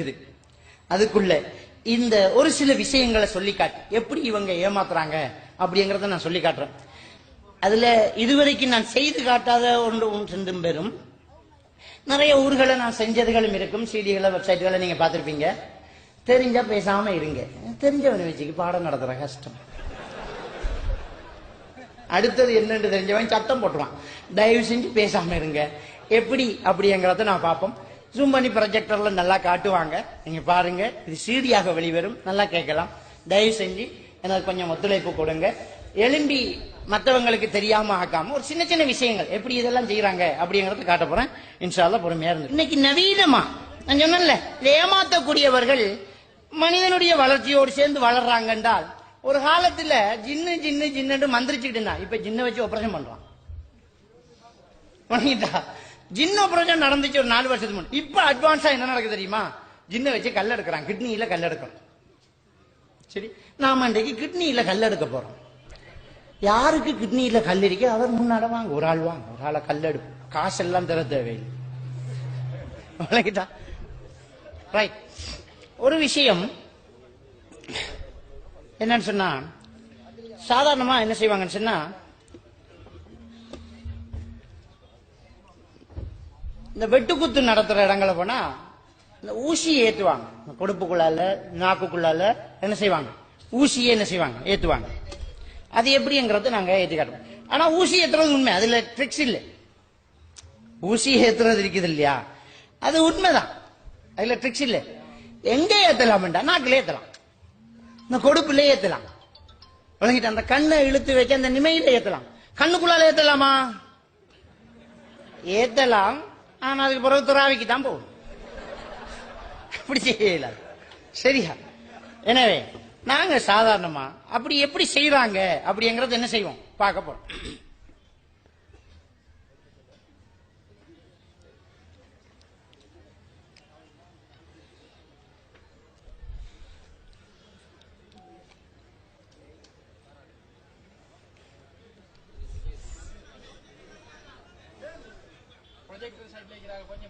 இருக்குது. அதுக்குள்ள இந்த ஒரு சில விஷயங்களை சொல்லி காட்டு. எப்படி இவங்க ஏமாத்துறாங்க அப்படிங்கறத நான் சொல்லி காட்டுறேன். அதுல இதுவரைக்கும் நான் செய்து காட்டாத ஒன்று ஒன்று பெறும். நிறைய ஊர்களை நான் செஞ்சதுகளும் இருக்கும். சிடிகளை வெப்சைட்டுகளை நீங்க பார்த்துருப்பீங்க. தெரிஞ்சா பேசாம இருங்க. தெரிஞ்சவனை வச்சுக்கு பாடம் நடத்துற கஷ்டம். அடுத்தது என்னன்னு தெரிஞ்சவன் சத்தம் போட்டுவான் தயவு செஞ்சு பேசாம இருங்க. எப்படி அப்படிங்கிறத நான் பார்ப்போம். ஜூம் பண்ணி ப்ரொஜெக்டர்ல நல்லா காட்டுவாங்க. நீங்க பாருங்க. இது சீடியாக வெளிவரும். நல்லா கேட்கலாம். தயவு செஞ்சு எனக்கு கொஞ்சம் ஒத்துழைப்பு கொடுங்க. எலும்பி மற்றவங்களுக்கு தெரியாம ஆக்காம ஒரு சின்ன சின்ன விஷயங்கள். எப்படி இதெல்லாம் செய்யறாங்க அப்படிங்கறத காட்ட போறேன். இன்ஷால்லா பொறுமையா இருந்து இன்னைக்கு நவீனமா நான் சொன்னேன்ல ஏமாத்தக்கூடியவர்கள் மனிதனுடைய வளர்ச்சியோடு சேர்ந்து வளர்றாங்க என்றால் ஒரு காலத்துல ஜின்னு ஜின்னு ஜின்னு மந்திரிச்சுக்கிட்டு இருந்தான் இப்ப ஜின்ன வச்சு ஆபரேஷன் பண்றான். பண்ணிட்டா ஜின் ஆபரேஷன் நடந்துச்சு ஒரு நாலு வருஷத்துக்கு முன்னாடி. இப்ப அட்வான்ஸா என்ன நடக்குது தெரியுமா? ஜின்ன வச்சு கல் எடுக்கிறான். கிட்னியில கல் எடுக்கணும். சரி நாம இன்றைக்கு கிட்னியில கல் எடுக்க போறோம். யாருக்கு கிட்னியில கல் இருக்கு அவர் முன்னாட வாங்க. ஒரு ஆள் வாங்க. ஒரு ஆளை கல் எடுப்பு காசெல்லாம் தர தேவையில்லை. ரைட் ஒரு விஷயம் என்னன்னு சொன்னா சாதாரணமா என்ன செய்வாங்கன்னு சொன்னா இந்த வெட்டுக்குத்து நடத்துற இடங்களை போனா இந்த ஊசி ஏத்துவாங்க. இந்த கொடுப்புக்குள்ளால நாக்குக்குள்ளால என்ன செய்வாங்க? ஊசியை என்ன செய்வாங்க? ஏத்துவாங்க. அது எப்படிங்கிறது நாங்க ஏத்தி காட்டுவோம். ஆனா ஊசி ஏத்துறது உண்மை. அதுல ட்ரிக்ஸ் இல்லை. ஊசி ஏத்துறது இருக்குது இல்லையா? அது உண்மைதான். அதுல ட்ரிக்ஸ் இல்லை. எங்க ஏத்தலாம்டா நாக்குல ஏத்தலாம். இந்த கொடுப்புல ஏத்தலாம். விளங்கிட்டு அந்த கண்ணை இழுத்து வைக்க அந்த நிமையில ஏத்தலாம். கண்ணுக்குள்ளால ஏத்தலாமா? ஏத்தலாம். ஆனா அதுக்கு பிறகு துறாவிக்கு தான் போகும். அப்படி செய்யல. சரியா? எனவே நாங்க சாதாரணமா அப்படி எப்படி செய்யறாங்க அப்படிங்கறது என்ன செய்வோம்? பார்க்க போறோம். Lagi raguannya,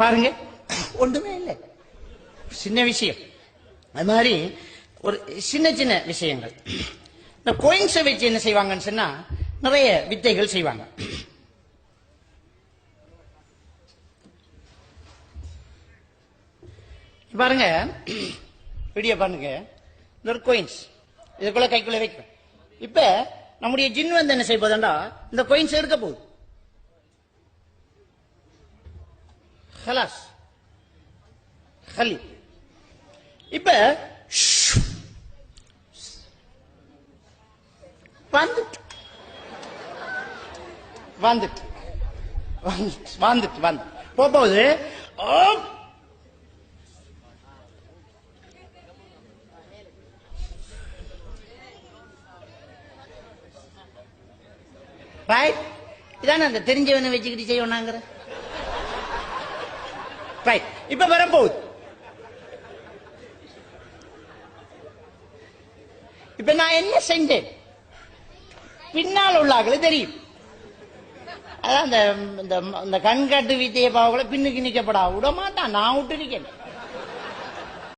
பாருங்க ஒன்றுமே இல்லை. சின்ன விஷயம். அது மாதிரி ஒரு சின்ன சின்ன விஷயங்கள். இந்த கோயின்ஸை வச்சு என்ன செய்வாங்கன்னு சொன்னா நிறைய வித்தைகள் செய்வாங்க. பாருங்க வீடியோ பாருங்க. இந்த ஒரு கோயின்ஸ் இதுக்குள்ள கைக்குள்ள வைக்கும் இப்ப நம்முடைய ஜின் வந்து என்ன செய்ய போதுண்டா இந்த கோயின்ஸ் எடுக்க போகுது. ஹலாஸ் ஹலி இப்ப வந்துட்டு. வந்துட்டு. வந்துட்டு. வந்து போகும்போது ரைட் இதான அந்த தெரிஞ்சவனை வச்சுக்கிட்டு செய்யணாங்கிற ரைட் இப்ப வரப்போகுது இப்ப நான் என்ன செஞ்சேன் பின்னால் உள்ளாக்கள் தெரியும் அதான் அந்த இந்த இந்த கண்காட்டு வித்தையை பாவங்களை பின்னுக்கு நிக்கப்படா விட மாட்டான் நான் விட்டு நிக்கிறேன்